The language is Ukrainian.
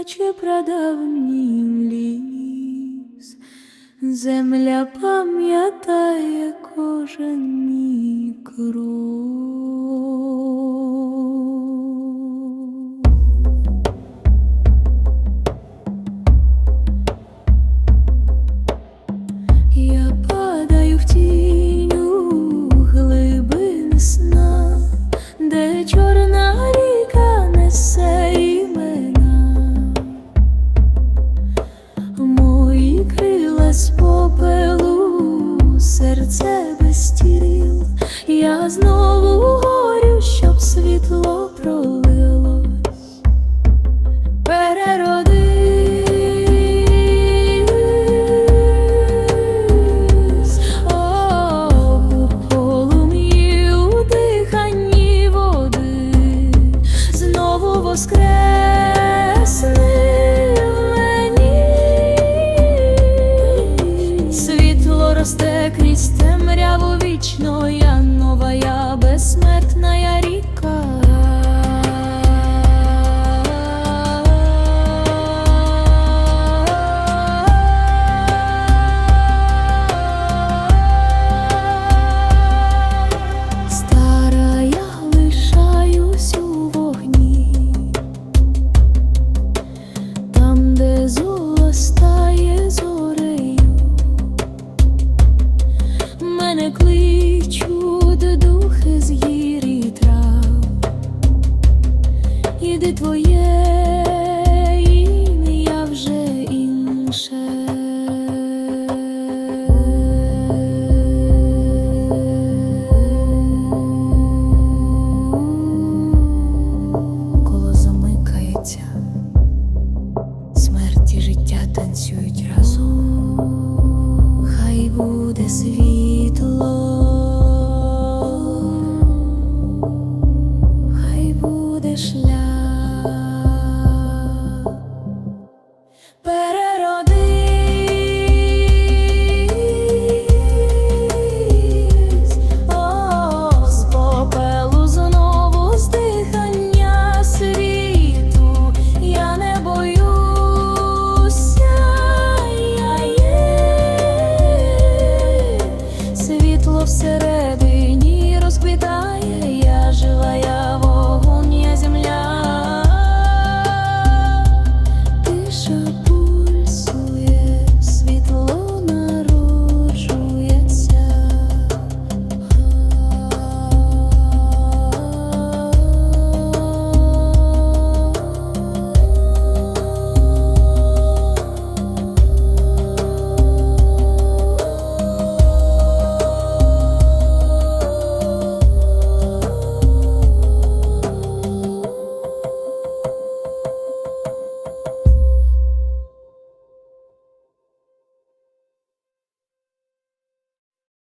кличе прадавній ліс, земля пам'ятає кожен мій крок. Пролилось. Переродись, о, диханні води, знову воскресни. Світло росте крізь темряву вічно, я нова, я безсмертна. буде світло.